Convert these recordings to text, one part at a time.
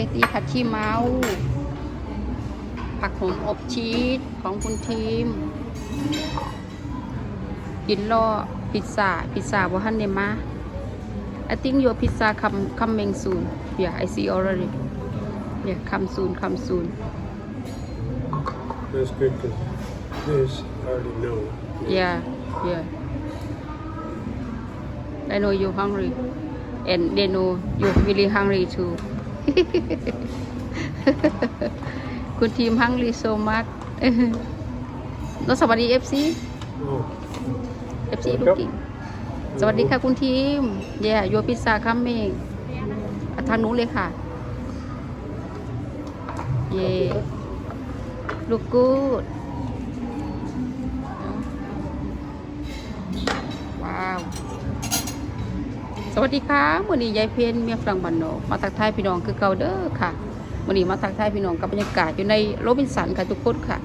กตตีผัดขี้เมาผักโขมอบชีสของคุณทีม กินรอพิซซ่าพิซซ่าบ่ทันได้มา I think your pizza come coming soon yeah I see already yeah come soon come soon That's good because this I already know. yeah yeah I know you hungry and they know you really hungry too คุณทีม hungry so much แล้วสวัสดี FC Oh, FC ลูกกิ่งสวัสดีค่ะคุณทีม เย่โยพิซซ่าคัมเมงทางนู้นเลยค่ะ เย่ลูกกูด ว้าวส วัสดีค่ะวันนี้ยายเพนเมียฝรั่งบันโนมาทักทายพี่น้องคือเก่าเด้อค่ะวันนี้มาทักทายพี่น้องกับบรรยากาศอยู่ในโรบินสันค่ะทุกคนค่ะ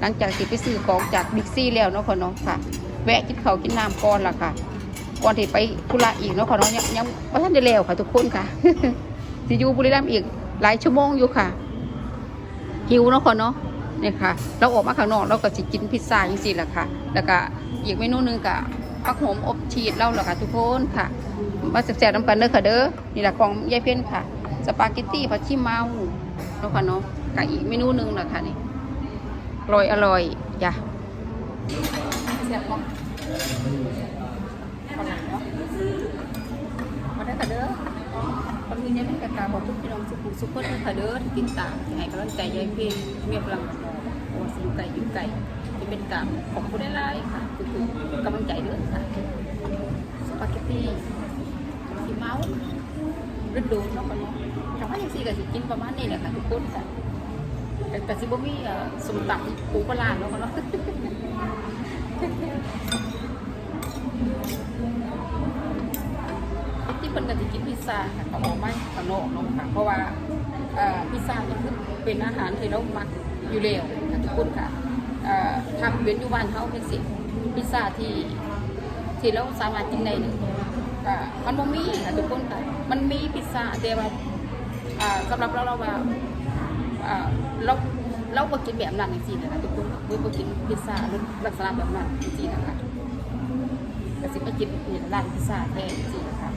หลังจากที่ไปซื้อของจากบิ๊กซี่แล้วเนาะค่ะเนาะค่ะ แวะกินข้าวกินน้ำก่อนละค่ะ ก่อนที่ไปธุระอีกเนาะค่ะเนาะยังยังไม่ทันได้แล้วค่ะทุกคนค่ะสิอยู่บุรีรัมย์อีกหลายชั่วโมงอยู่ค่ะหิวเนาะค่ะเนาะเนี่ยค่ะ เราออกมาข้างนอกเราก็สิกินพิซซ่าอย่างสิแหละค่ะ แล้วก็อีกเมนูนึงก็ผักโหมอบชีสเราแหละค่ะทุกคนค่ะ มาแซ่บๆน้ำกันเด้อค่ะเด้อนี่แหละของยายเพี้ยนค่ะ สปาเกตตี้ผัดชีเมาเนาะค่ะเนาะกับอีกเมนูหนึ่งแหละค่ะนี่อร่อยอร่อยจ้ะแซ่บมากขนาดเนาะมาได้อค่ะเด้อคนนี้เนี่ยนกระกาบอกทุกพี่น้องสุขุสุขคนเด้อค่ะเด้อที่ติดตามที่ให้กำลังใจยายเพี้ยนเมียพลังโอ้สิอยู่ไก่อยู่ไก่ที่เป็นกรรมของผู้ได้ไล่ค่ะคือกำลังใจเด้อค่ะสปาเกตตี้ สีเมาฤดูเนาะกันเนาะทางว่าอย่างสี่ก็สิกินประมาณนี้แหละค่ะทุกคนค่ะแต่แต่สิบ่มีสมตำปูปลาเนาะกันเนาะที่เพิ่นก็สิกินพิซซ่าค่ะเขาออกมาข้างนอกเนาะค่ะเพราะว่าพิซซ่าก็คือเป็นอาหารที่เรามักอยู่แล้วค่ะทุกคนค่ะทำเว้นอยู่บ้านเฮาเป็นสิพิซซ่าที่ที่เราสามารถกินได้ มันบ่มีค่ะทุกคนค่ะมันมีพิซซ่าแต่ว่าอ่าสำหรับเราเราว่าอ่าเราเราบ่กินแบบนั้นจริงๆนะคะทุกคนบ่บ่กินพิซซ่าลักษณะแบบนั้นจริงๆนะคะก็สิมากินนี่ร้านพิซซ่าแท้จริงๆค่ะ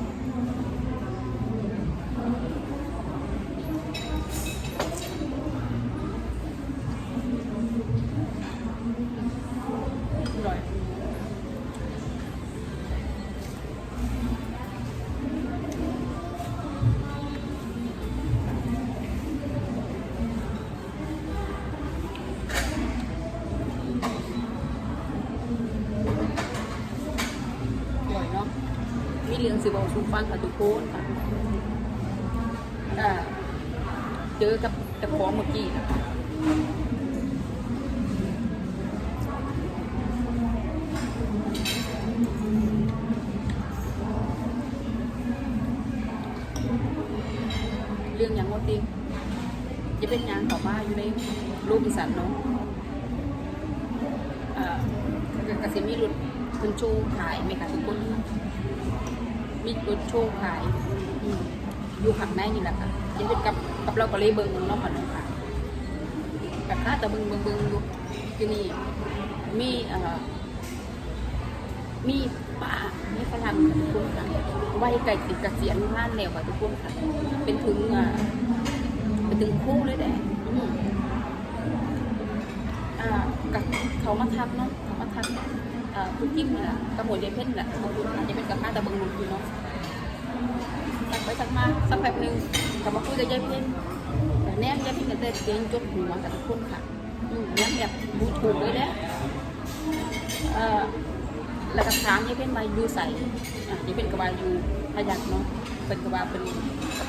มีเรื่องสิบอกชูฟังกับทุกคนค่ะอ่าเจอกับตะของเมื่อกี้นะคะเรื่องหยังว่าติจะเป็นหยังต่อมาอยู่ในรูปอีสานเนาะอ่ากสิมีรุดคุณชว์ขายไหมคะทุกคน มีรุดโชว์ขายอืมอยู่ข้างในนี่แหละค่ะยังเป็นกับกับเราก็เลยเบิ่งเนาะค่ะน้องค่ะกับข้าแต่เบิ่งเบิ่งเบิ่งอยู่ที่นี่มีเอ่อมีป้ามีฝรั่งค่ะทุกคนค่ะวัยไก่ติดเกษียณท่านแล้วค่ะทุกคนค่ะ เป็นถึงอ่าเป็นถึงคู่เลยแหละอืม อ่ากับเขามาทักเนาะเขามาทัก คุณกิ้มนี่ยกระโมดยายเพ่นนี่แหละขอบคุณค่ะจะเป็นกับข้าแต่เบิ่งอยู่เนาะตักไปตักมาสักแป๊บนึงกลับมาคุยกับยายเพ็ญแต่แนมยายเพ็ญก็ได้เตียงจดหัวกับทุกคนค่ะอืมแนมแบบดูถูกเลยแหละเอ่อแล้วก็ถามยายเพ็ญมาอยู่ใส่อะยายเพ็ญกับว่าอยู่พยักเนาะเป็นกับว่าเป็น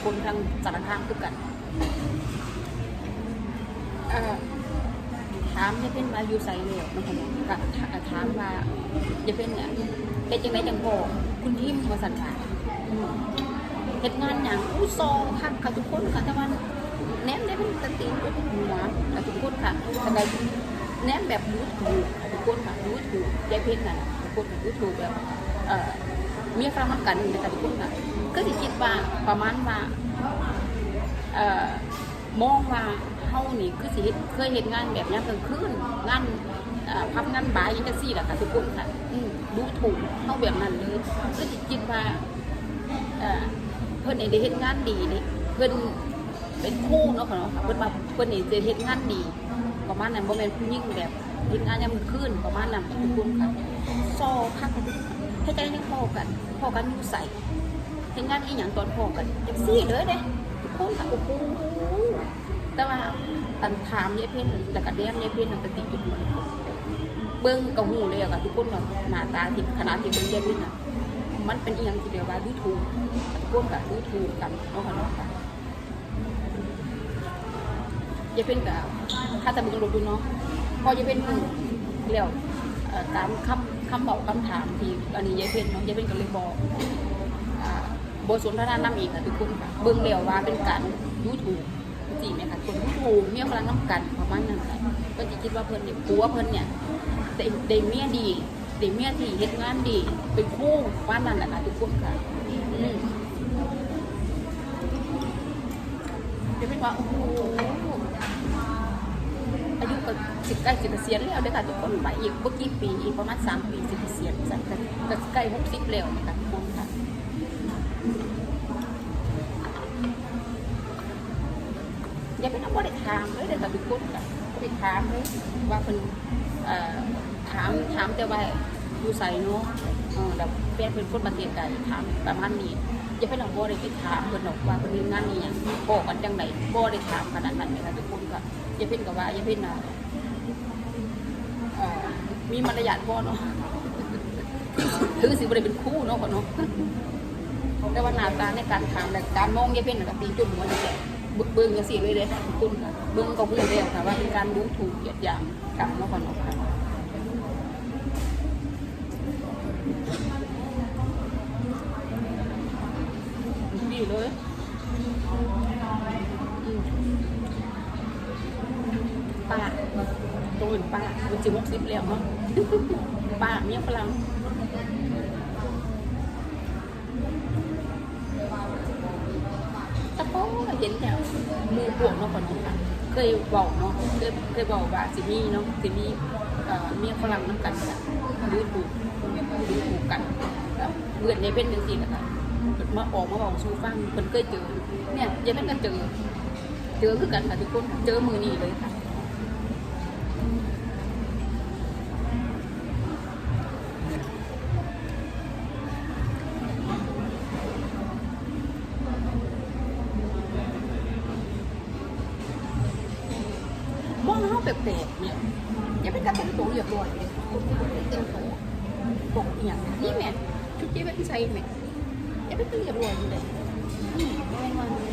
คนทางสารคามคือกันอ่อ ถามยายเพ็ญมาอยู่ใส่เลยมันะคะก็ถามว่ายายเพ็ญเนี่ยเป็นจังไดจังพ่อคุณทิมมาสั่นค่ะเหตุงานอย่างอู้ซองค่ะค่ะทุกคนค่ะแต่ว่าแนมได้เป็นตะตีนเป็นหัวค่ะทุกคนค่ะแต่ก็แนมแบบรู้ถูกทุกคนค่ะรู้ถูกยายเพ่งค่ะทุกคนค่ะรู้ถูกแบบเอ่อมียฝรั่งกันนะคะทุกคนค่ะก็สิคิดว่าประมาณว่าเอ่อ มองว่าเฮานี่คือสิเฮ็ดเคยเฮ็ดงานแบบนี้กลางคืนงานพับงานบ่ายจังจะซี่แหละค่ะทุกคนค่ะดูถูกเฮาแบบนั้นเลยคือสิคิดว่าเอ่อเพิ่นเองได้เฮ็ดงานดีนี่เพิ่นเป็นคู่เนาะค่ะเนาะเพิ่นมาเพิ่นนี่จะเฮ็ดงานดีประมาณนั้นบ่แม่นผู้หญิงแบบเฮ็ดงานยามมื้อคืนประมาณนั้นทุกคนค่ะซอคักให้ใจยังพอกันพอกันอยู่ใส่เฮ็ดงานอีหยังตอนพอกันจังซี่เลยเด้ คนค่ะโอ้โหแต่ว่าอันถามยายเพิ่นแล้วก็แดมยายเพิ่นนั่นก็ติดจุดเบิ่งก็ฮู้เลยอะค่ะทุกคนว่าหน้าตาที่ขนาดที่เบิ่งยายเพิ่นน่ะมันเป็นเอียงที่เรียกว่าดูถูกทุกคนก็ดูถูกกันเนาค่ะเนาะค่ะยายเป็นกับข้าแต่มึงรู้ดูเนาะพอยายเป็นมึงแล้วตามคำคำบอกคำถามที่อันนี้ยายเป็นเนาะยายเป็นก็เลยบอกอ่า บทสนทนาน้ำอีกค่ะทุกคนค่ะเบิ่งแล้วว่าเป็นการดูถูกจริงไหมคะคนดูถูกเมียพลังน้ำกันประมาณนั้นแหละก็จะคิดว่าเพิ่นเนี่ยผัวเพิ่นเนี่ยได้ได้เมียดีได้เมียที่เฮ็ดงานดี เป็นคู่ว่านั่นแหละค่ะทุกคนค่ะอืมจะเป็นว่าโอ้โหอายุก็สิบใกล้สิบเกษียณแล้วเด้อค่ะทุกคนไปอีกเมื่อกี่ปีอีกประมาณสามปีสิบเกษียณสักกันใกล้หกสิบแล้วนะคะทุกคนค่ะ อย่าไปนับว่าได้ถามเลยเด้อค่ะทุกคนค่ะบ่ได้ถามเลยว่าเป็นเอ่อถามถามแต่ว่าอยู่ใส่เนาะเออแล้วแฟนเป็นคนประเทศใดถามประมาณนี้อย่าไปนับว่าได้ไปถามเพิ่นหรอกว่าเพิ่นเฮ็ดงานนี้หยังบอกกันจังไดบ่ได้ถามขนาดนั้นเลยค่ะทุกคนค่ะอย่าเพิ่นกับว่าอย่าเพิ่นนะเอ่อมีมารยาทพอเนาะถือสิบ่ได้เป็นคู่เนาะก่อนเนาะแต่ว่าหน้าตาในการถามและการมองอย่าเพิ่นน่ะก็ตีจุดหัวนี่แหละ เบิ่งจังซี่เลยเด้ทุกคนค่ะเบิ่งก็ฮู้แล้วค่ะว่าเป็นการดูถูกเหยียดหยามกันเนาะก่อนเนาะค่ะดีเลยอืมป้าตรงอื่นป้ามันจิ๋วหกสิบแล้วเนาะป้าเมียฝรั่งตะโป้ เห็นแต่มือปวกเนาะก่อนนาะค่ะเคยบอกเนาะเคยเคยบอกว่าสิมีเนาะสิมีเอ่อเมียฝรั่งน้ำกันค่ะดูถูกดูถูกกันแบบเบื่อในเป็นจังซี่แหละค่ะมาออกมาบอกสู้ฟังคนเคยเจอเนี่ยยังเป็นก็เจอเจอคือกันค่ะทุกคนเจอมือนี่เลยค่ะ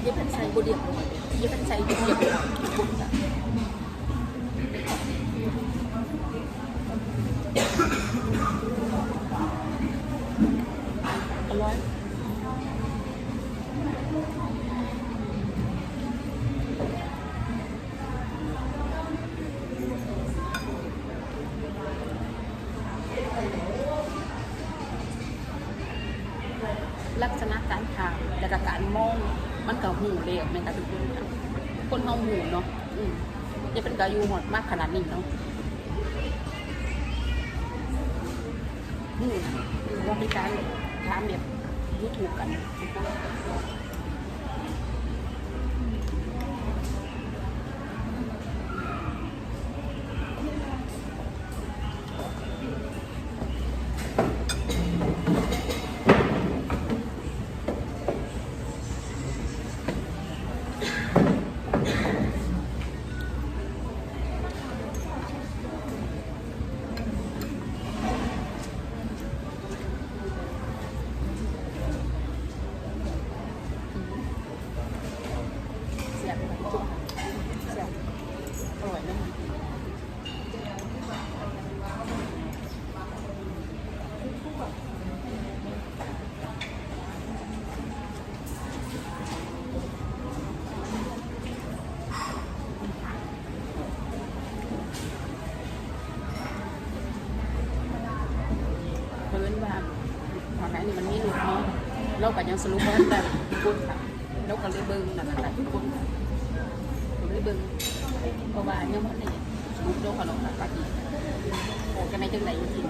ย่าเป็นใส่บเรียบยอย่าเป็นใส่เรียบร้อยบุญจ้ะอร่อยลักษณะการถามและการมอง มันก็หูเลยแม่นกับทุกคนคนเฮาหูเนาะอืมจะเป็นกายูหมดมากขนาดนี้เนาะหูว่ามีการถามแบบดูถูกกันทุกคน ก็ยังสรุปว่าแต่ทุกคนค่ะเราก็เลยเบิ่งนั่นแหละทุกคนค่ะเบิ่งเพราะว่ายังบ่ได้สูบโดขนมปากีโอ้กันในจังไดจริง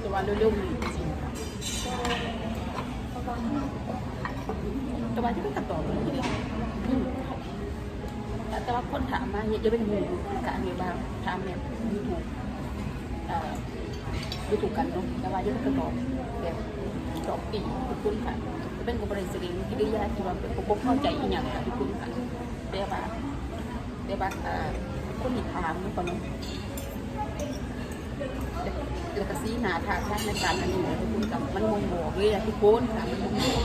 แต่ว่าเร็วๆนี่จริงแต่ว่าที่มันตัดต่อเลยทีเดียวอืม แต่ว่า จะเป็นหมู่การเรียนว่าถามเนี่ยยูทูบเอ่อยูทูบกันเนาะแต่ว่าเป็นกระบอกแบบดอกปีทุกคนค่ะจะเป็นกบริสริงกิริยากที่ว่าเป็นกบเข้าใจอีกอย่างค่ะทุกคนค่ะแต่ว่าแต่ว่าเอ่อคนที่ถามนี่ก่อนเนาะแล้วก็ซีหนาทางทางในการอันนี้ทุกคนกับมันมงบอกเลยทุกคนค่ะมันมงบอก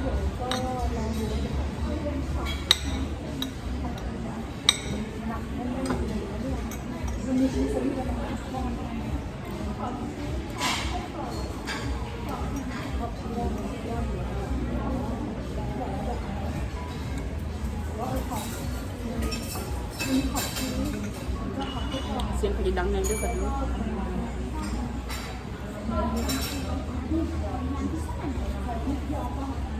เสียงเพลงดังในด้วยกันเน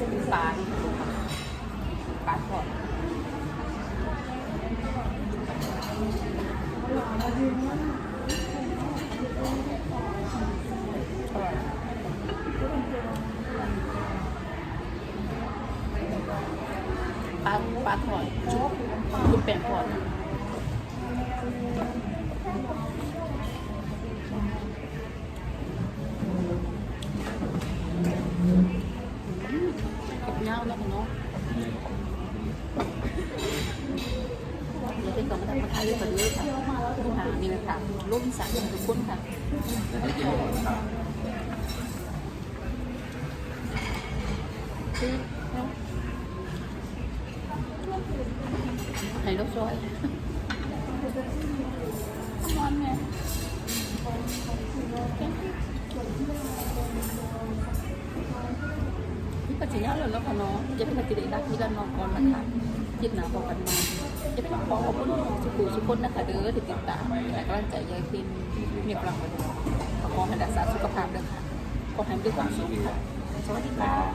มีเส้นปลาปลาทอดอร่อยปลาปลาทอดชุบชุบแป้งทอด เงาแล้วกันเนาะเดี๋ยวไปก่อนมาทำมาทยด้วยกันเลยค่ะผู้หานี่เลยค่ะร่วมสารทุกคนค่ะคือให้ลูกช่วย พี่ปัจจัยแล้วแล้วก็เนาะจะเป็นปฏิเดนักที่ด้านนองก่อนนะคะคิดหนาบอกกันมาจะเป็นขอขอบคุณสุขุสุคนนะคะเด้อที่ติดตามและกำลังใจยายพินมีพลังวันขอให้รักษาสุขภาพด้วยค่ะขอให้มีความสุขค่ะสวัสดีค่ะ